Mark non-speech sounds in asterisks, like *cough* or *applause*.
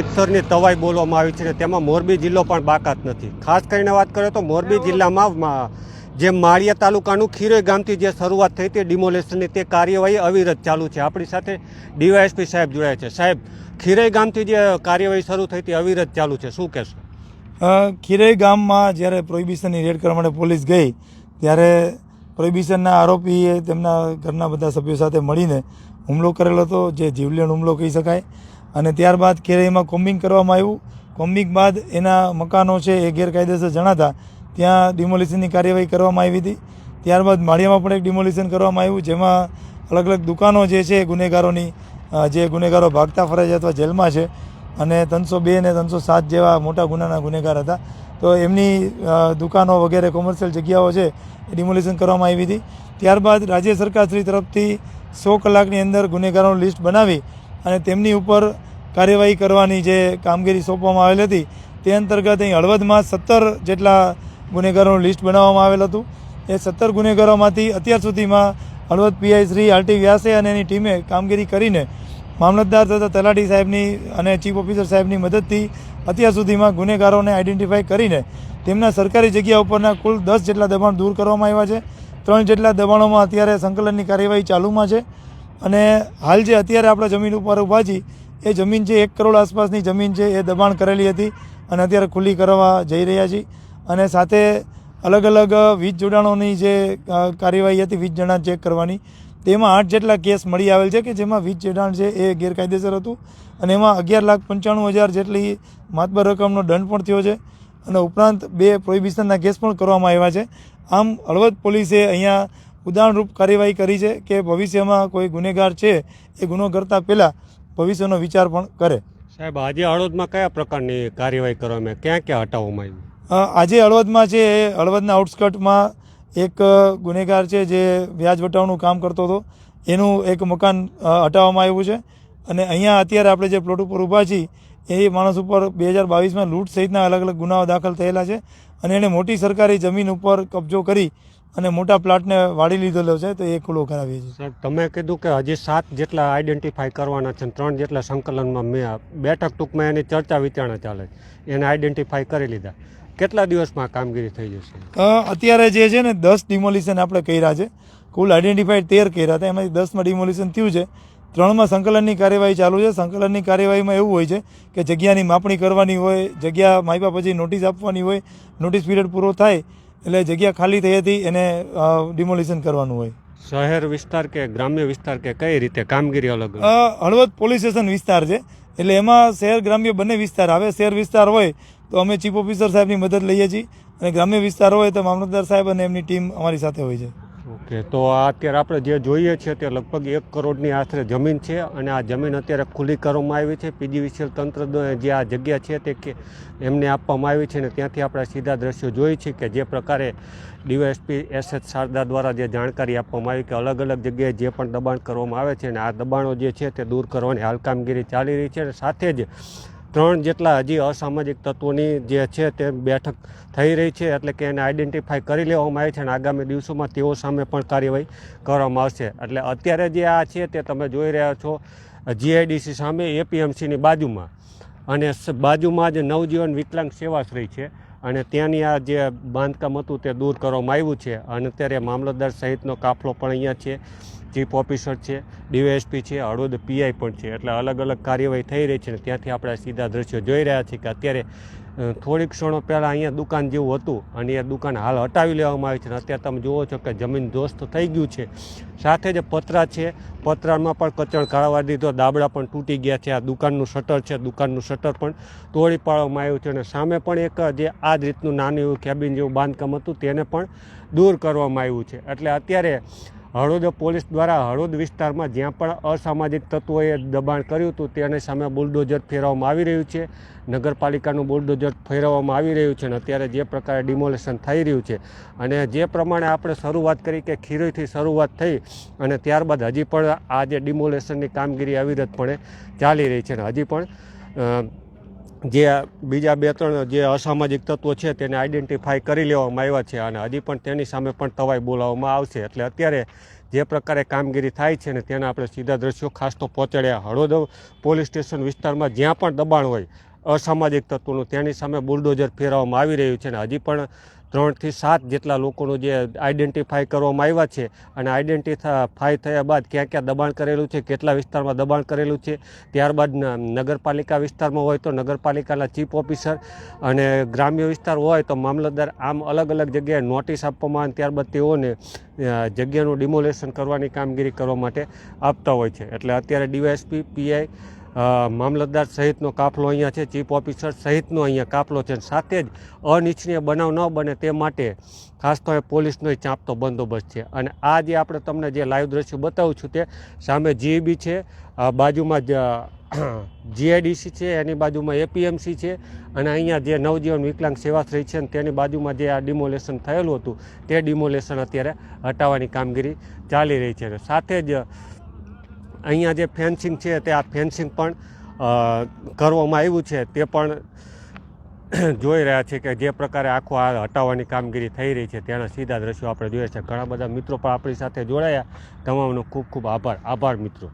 રીતસરની તવાઈ બોલવામાં આવી છે ને તેમાં મોરબી જિલ્લો પણ બાકાત નથી. ખાસ કરીને વાત કરીએ તો મોરબી જિલ્લામાં જે માળિયા તાલુકાનું ખીરોઈ ગામથી જે શરૂઆત થઈ તે ડિમોલેશનની તે કાર્યવાહી અવિરત ચાલુ છે. આપણી સાથે ડીવાયએસપી સાહેબ જોડાયા છે. સાહેબ ખીરોઈ ગામથી જે કાર્યવાહી શરૂ થઈ તે અવિરત ચાલુ છે. શું કહેશો? ખીરઈ ગામમાં જ્યારે પ્રોહિબિશનની રેડ કરવા માટે પોલીસ ગઈ ત્યારે પ્રોહિબિશનના આરોપીએ તેમના ઘરના બધા સભ્યો સાથે મળીને હુમલો કરેલો હતો જે જીવલેણ હુમલો કહી શકાય. અને ત્યારબાદ કેરઈમાં કોમ્બિંગ કરવામાં આવ્યું. કોમ્બિંગ બાદ એના મકાનો છે એ ગેરકાયદેસર જણાતા ત્યાં ડિમોલિશનની કાર્યવાહી કરવામાં આવી હતી. ત્યારબાદ માળિયામાં પણ એક ડિમોલિશન કરવામાં આવ્યું, જેમાં અલગ અલગ દુકાનો જે છે ગુનેગારોની જે ગુનેગારો ભાગતા ફરે છે અથવા જેલમાં છે અને ત્રણસો બે અને ત્રણસો સાત જેવા મોટા ગુનાના ગુનેગાર હતા. તો એમની દુકાનો વગેરે કોમર્શિયલ જગ્યાઓ છે એ ડિમોલિશન કરવામાં આવી હતી. ત્યારબાદ રાજ્ય સરકાર શ્રી તરફથી સો કલાકની અંદર ગુનેગારોનું લિસ્ટ બનાવી અને તેમની ઉપર કાર્યવાહી કરવાની જે કામગીરી સોંપવામાં આવેલી હતી, તે અંતર્ગત અહીં હળવદમાં સત્તર જેટલા ગુનેગારોનું લિસ્ટ બનાવવામાં આવેલ હતું. એ સત્તર ગુનેગારોમાંથી અત્યાર સુધીમાં હળવદ પીઆઈ શ્રી આરટી વ્યાસે અને એની ટીમે કામગીરી કરીને મામલતદાર તથા તલાટી સાહેબની અને ચીફ ઓફિસર સાહેબની મદદથી અત્યાર સુધીમાં ગુનેગારોને આઈડેન્ટિફાઈ કરીને તેમના સરકારી જગ્યા ઉપરના કુલ દસ જેટલા દબાણ દૂર કરવામાં આવ્યા છે. ત્રણ જેટલા દબાણોમાં અત્યારે સંકલનની કાર્યવાહી ચાલુમાં છે. અને હાલ જે અત્યારે આપણે જમીન ઉપર ઊભા છીએ એ જમીન છે એક કરોડ આસપાસની જમીન છે, એ દબાણ કરેલી હતી અને અત્યારે ખુલ્લી કરવા જઈ રહ્યા છીએ. અને સાથે અલગ અલગ વીજ જોડાણોની જે કાર્યવાહી હતી, વીજ જોડાણ ચેક કરવાની. તેમાં આઠ જેટલા કેસ મળી આવેલ છે કે જેમાં વીજ જોડાણ છે એ ગેરકાયદેસર હતું. અને એમાં અગિયાર લાખ પંચાણું હજાર જેટલી માતબર રકમનો દંડ પણ થયો છે. અને ઉપરાંત બે પ્રોહિબિશનના કેસ પણ કરવામાં આવ્યા છે. આમ હળવદ પોલીસે અહીંયા ઉદાહરણરૂપ કાર્યવાહી કરી છે કે ભવિષ્યમાં કોઈ ગુનેગાર છે એ ગુનો કરતાં પહેલાં ભવિષ્યનો વિચાર પણ કરે. સાહેબ આજે હળવદમાં કયા પ્રકારની કાર્યવાહી કરવામાં ક્યાં ક્યાં હટાવવામાં આવી? આજે હળવદમાં છે એ હળવદના આઉટસ્કર્ટમાં એક ગુનેગાર છે જે વ્યાજ વટાવનું કામ કરતો હતો. એનું એક મકાન હટાવવામાં આવ્યું છે. અને અહીંયા અત્યારે આપણે જે પ્લોટ ઉપર ઊભા છીએ એ માણસ ઉપર બે હજાર બાવીસમાં લૂંટ સહિતના અલગ અલગ ગુનાઓ દાખલ થયેલા છે. અને એણે મોટી સરકારી જમીન ઉપર કબજો કરી અને મોટા પ્લાટને વાળી લીધેલો છે તો એ ખુલ્લો કરાવીએ છીએ. સાહેબ તમે કીધું કે હજી સાત જેટલા આઈડેન્ટિફાઈ કરવાના છે ત્રણ જેટલા સંકલનમાં મેં બેઠક ટૂંકમાં એની ચર્ચા વિચારણા ચાલે છે. એને આઈડેન્ટિફાઈ કરી લીધા. કેટલા દિવસમાં કામગીરી થઈ જશે? અત્યારે જે છે ને દસ ડિમોલિશન આપણે કર્યા છે. કુલ આઈડેન્ટિફાઈડ તેર કર્યા હતા. એમાંથી દસમાં ડિમોલિશન થયું છે. ત્રણમાં સંકલનની કાર્યવાહી ચાલુ છે. સંકલનની કાર્યવાહીમાં એવું હોય છે કે જગ્યાની માપણી કરવાની હોય જગ્યા માપ્યા પછી નોટિસ આપવાની હોય નોટિસ પીરિયડ પૂરો થાય એટલે જગ્યા ખાલી થઈ હતી એને ડિમોલિશન કરવાનું હોય. શહેર વિસ્તાર કે ગ્રામ્ય વિસ્તાર કે કઈ રીતે? કામગીરી અલગ હળવદ પોલીસ સ્ટેશન વિસ્તાર છે. એટલે એમાં શહેર ગ્રામ્ય બંને વિસ્તાર આવે. શહેર વિસ્તાર હોય તો અમે ચીફ ઓફિસર સાહેબની મદદ લઈએ છીએ અને ગ્રામ્ય વિસ્તાર હોય તો મામલતદાર સાહેબ અને એમની ટીમ અમારી સાથે હોય છે. ઓકે, તો આ અત્યારે આપણે જે જોઈએ છીએ તે લગભગ એક કરોડની આશરે જમીન છે અને આ જમીન અત્યારે ખુલ્લી કરવામાં આવી છે. પીજીવીસીએલ તંત્ર જે આ જગ્યા છે તે કે એમને આપવામાં આવી છે ને ત્યાંથી આપણે સીધા દ્રશ્યો જોઈએ છીએ કે જે પ્રકારે ડીવાયએસપી એસ એચ શારદા દ્વારા જે જાણકારી આપવામાં આવી કે અલગ અલગ જગ્યાએ જે પણ દબાણ કરવામાં આવે છે અને આ દબાણો જે છે તે દૂર કરવાની હાલ કામગીરી ચાલી રહી છે અને સાથે જ ત્રણ જેટલા હજી અસામાજિક તત્વોની જે છે તે બેઠક થઈ રહી છે, એટલે કે એને આઈડેન્ટિફાઈ કરી લેવામાં આવી છે અને આગામી દિવસોમાં તેઓ સામે પણ કાર્યવાહી કરવામાં આવશે. એટલે અત્યારે જે આ છે તે તમે જોઈ રહ્યા છો જીઆઈડીસી સામે એપીએમસીની બાજુમાં. અને બાજુમાં જ નવજીવન વિકલાંગ સેવાશ્રય છે અને ત્યાંની આ જે બાંધકામ હતું તે દૂર કરવામાં આવ્યું છે. અને અત્યારે મામલતદાર સહિતનો કાફલો પણ અહીંયા છે. ચીફ ઓફિસર છે, ડીવાયએસપી છે, હળવદ પીઆઈ પણ છે. એટલે અલગ અલગ કાર્યવાહી થઈ રહી છે અને ત્યાંથી આપણે સીધા દ્રશ્યો જોઈ રહ્યા છીએ કે અત્યારે થોડીક ક્ષણો પહેલાં અહીંયા દુકાન જેવું હતું અને એ દુકાન હાલ હટાવી લેવામાં આવી છે અને અત્યારે તમે જુઓ છો કે જમીન દોસ્ત થઈ ગયું છે. સાથે જે પતરા છે, પતરામાં પણ કચડ કાઢવા દીધો, દાબડા પણ તૂટી ગયા છે. આ દુકાનનું શટર છે, દુકાનનું શટર પણ તોડી પાડવામાં આવ્યું છે અને સામે પણ એક જે આ જ રીતનું નાનું એવું કેબિન જેવું બાંધકામ હતું તેને પણ દૂર કરવામાં આવ્યું છે. એટલે અત્યારે હળવદ પોલીસ દ્વારા હળવદ વિસ્તારમાં જ્યાં પણ અસામાજિક તત્વોએ દબાણ કર્યું હતું, તેની સામે બુલડોઝર ફેરવવામાં આવી રહ્યું છે. નગરપાલિકાનું બુલડોઝર ફેરવવામાં આવી રહ્યું છે અને અત્યારે જે પ્રકારે ડિમોલેશન થઈ રહ્યું છે અને જે પ્રમાણે આપણે શરૂઆત કરી કે ખીરોઈથી શરૂઆત થઈ અને ત્યારબાદ હજી પણ આ જે ડિમોલેશનની કામગીરી અવિરતપણે ચાલી રહી છે અને હજી પણ જે બીજા બે ત્રણ જે અસામાજિક તત્વો છે તેને આઈડેન્ટિફાઈ કરી લેવામાં આવ્યા છે અને હજી પણ તેની સામે પણ તવાઈ બોલાવવામાં આવશે. એટલે અત્યારે જે પ્રકારે કામગીરી થાય છે ને તેના આપણે સીધા દ્રશ્યો ખાસ તો પહોંચાડ્યા. હળોદ પોલીસ સ્ટેશન વિસ્તારમાં જ્યાં પણ દબાણ હોય, અસામાજિક તત્વોનું તેની સામે બુલડોઝર ફેરવવામાં આવી રહ્યું છે અને હજી પણ ત્રણથી સાત જેટલા લોકોનું જે આઈડેન્ટિફાઈ કરવામાં આવ્યા છે અને આઈડેન્ટિફાઈ થયા બાદ ક્યાં ક્યાં દબાણ કરેલું છે, કેટલા વિસ્તારમાં દબાણ કરેલું છે, ત્યારબાદ નગરપાલિકા વિસ્તારમાં હોય તો નગરપાલિકાના ચીફ ઓફિસર અને ગ્રામ્ય વિસ્તાર હોય તો મામલતદાર આમ અલગ અલગ જગ્યાએ નોટિસ આપવામાં આવે ત્યારબાદ તેઓને જગ્યાનું ડિમોલેશન કરવાની કામગીરી કરવા માટે આપતા હોય છે. એટલે અત્યારે ડીવાયએસપી, પીઆઈ મામલતદાર સહિતનો કાફલો અહીંયા છે, ચીફ ઓફિસર સહિતનો અહીંયા કાફલો છે સાથે જ અનિચ્છનીય બનાવ ન બને તે માટે ખાસ તો એ પોલીસનો ચાંપતો બંદોબસ્ત છે. અને આ જે આપણે તમને જે લાઈવ દ્રશ્યો બતાવું છું તે સામે જીઈબી છે બાજુમાં જ જીઆઈડીસી છે, એની બાજુમાં એપીએમસી છે અને અહીંયા જે નવજીવન વિકલાંગ સેવાશ્રય છે અને તેની બાજુમાં જે આ ડિમોલેશન થયેલું હતું તે ડિમોલેશન અત્યારે હટાવવાની કામગીરી ચાલી રહી છે સાથે જ અહીંયા જે ફેન્સિંગ છે તે આ ફેન્સિંગ પણ કરવામાં આવ્યું છે. તે પણ *clears throat* જોઈ રહ્યા છે કે જે પ્રકારે આખો આ હટાવવાની કામગીરી થઈ રહી છે તેના સીધા દ્રશ્યો આપણે જોઈએ છીએ ઘણા બધા મિત્રો પણ આપણી સાથે જોડાયા. તમામનો ખૂબ ખૂબ આભાર. આભાર મિત્રો.